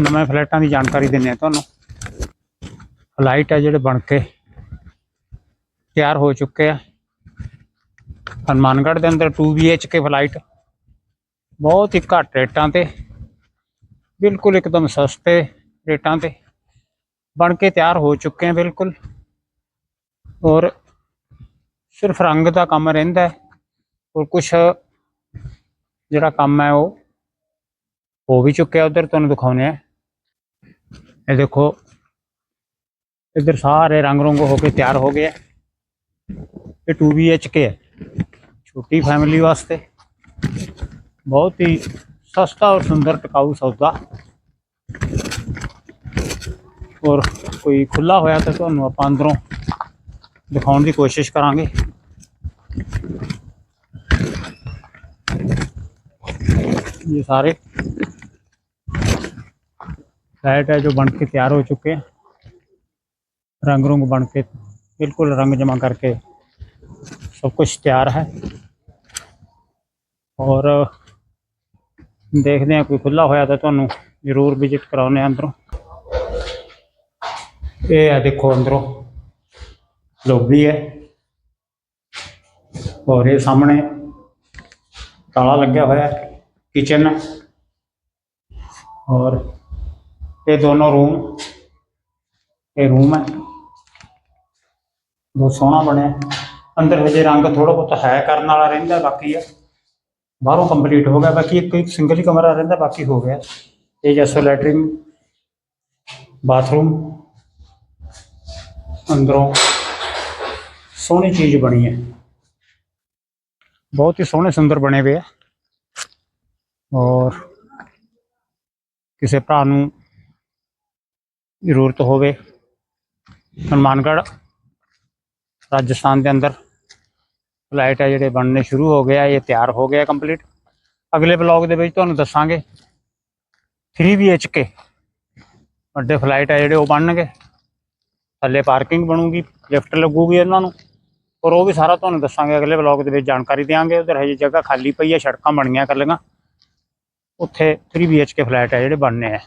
ਨਵੇਂ ਫਲੈਟਾਂ ਦੀ ਜਾਣਕਾਰੀ ਦਿੰਨੇ ਆ ਤੁਹਾਨੂੰ। ਫਲਾਈਟ ਹੈ ਜਿਹੜੇ ਬਣ ਕੇ ਤਿਆਰ ਹੋ ਚੁੱਕੇ ਆ। ਹਨੂੰਮਾਨਗੜ੍ਹ ਦੇ ਅੰਦਰ 2 BHK ਫਲਾਈਟ ਬਹੁਤ ਹੀ ਘੱਟ ਰੇਟਾਂ ਤੇ, ਬਿਲਕੁਲ ਇੱਕਦਮ ਸਸਤੇ ਰੇਟਾਂ ਤੇ ਬਣ ਕੇ ਤਿਆਰ ਹੋ ਚੁੱਕੇ ਆ ਬਿਲਕੁਲ। ਔਰ ਸਿਰਫ ਰੰਗ ਦਾ ਕੰਮ ਰਹਿੰਦਾ ਹੈ। ਔਰ ਕੁਝ ਜਿਹੜਾ ਕੰਮ ਹੈ ਉਹ ਹੋ ਵੀ ਚੁੱਕਿਆ, ਉਧਰ ਤੁਹਾਨੂੰ ਦਿਖਾਉਨੇ ਆ ਇਹ ਦੇਖੋ ਇਧਰ ਸਾਰੇ ਰੰਗ ਰੰਗ ਹੋ ਕੇ ਤਿਆਰ ਹੋ ਗਏ ਆ ਇਹ 2 BHK ਹੈ ਛੋਟੀ ਫੈਮਿਲੀ ਵਾਸਤੇ ਬਹੁਤ ਹੀ ਸਸਤਾ ਔਰ ਸੁੰਦਰ ਟਿਕਾਊ ਸੌਦਾ ਔਰ ਕੋਈ ਖੁੱਲਾ ਹੋਇਆ ਤਾਂ ਤੁਹਾਨੂੰ ਆਪਾਂ ਅੰਦਰੋਂ ਦਿਖਾਉਣ ਦੀ ਕੋਸ਼ਿਸ਼ ਕਰਾਂਗੇ ये सारे फ्लैट है जो बन के तैयार हो चुके हैं रंग रुंग बन के बिल्कुल रंग जमा करके सब कुछ तैयार है और देखते हैं कोई खुला होया तो ਤੁਹਾਨੂੰ ਜ਼ਰੂਰ ਵਿਜ਼ਿਟ ਕਰਾਉਨੇ ਅੰਦਰੋਂ ਇਹ ਹੈ ਦੇਖੋ ਅੰਦਰੋਂ ਲੌਬੀ ਹੈ ਔਰ ਇਹ ਸਾਹਮਣੇ ਤਾਲਾ ਲੱਗਿਆ ਹੋਇਆ ਹੈ किचन है और ये दोनों रूम ये रूम है बहुत सोहना बनया अंदर हजे रंग थोड़ा बहुत है करने वाला रहिंदा बाकी है बाहरों कंप्लीट हो गया बाकी एक एक सिंगल ही कमरा रहिंदा बाकी हो गया ये जैसे लैटरिन बाथरूम अंदरों सोहनी चीज बनी है बहुत ही सोहने सुंदर बने हुए है ਔਰ ਕਿਸੇ ਭਰਾ ਨੂੰ ਜ਼ਰੂਰਤ ਹੋਵੇ। ਹਨੂੰਮਾਨਗੜ੍ਹ, ਰਾਜਸਥਾਨ ਦੇ ਅੰਦਰ ਫਲਾਈਟ ਹੈ ਜਿਹੜੇ ਬਣਨੇ ਸ਼ੁਰੂ ਹੋ ਗਿਆ ਇਹ ਤਿਆਰ ਹੋ ਗਿਆ ਕੰਪਲੀਟ ਅਗਲੇ ਬਲੌਗ ਦੇ ਵਿੱਚ ਤੁਹਾਨੂੰ ਦੱਸਾਂਗੇ 3 BHK ਵੱਡੇ ਫਲਾਈਟ ਹੈ ਜਿਹੜੇ ਉਹ ਬਣਨਗੇ। ਥੱਲੇ ਪਾਰਕਿੰਗ ਬਣੂਗੀ ਲਿਫਟ ਲੱਗੂਗੀ ਇਹਨਾਂ ਨੂੰ। ਔਰ ਉਹ ਵੀ ਸਾਰਾ ਤੁਹਾਨੂੰ ਦੱਸਾਂਗੇ, ਅਗਲੇ ਬਲੌਗ ਦੇ ਵਿੱਚ ਜਾਣਕਾਰੀ ਦੇਵਾਂਗੇ ਉਧਰ ਹਜੇ ਜਗ੍ਹਾ ਖਾਲੀ ਪਈ ਹੈ ਸੜਕਾਂ ਬਣੀਆਂ ਕਰ ਲਈਆਂ ਉੱਥੇ 3 BHK ਫਲੈਟ ਹੈ ਜਿਹੜੇ ਬਣਨੇ ਆ।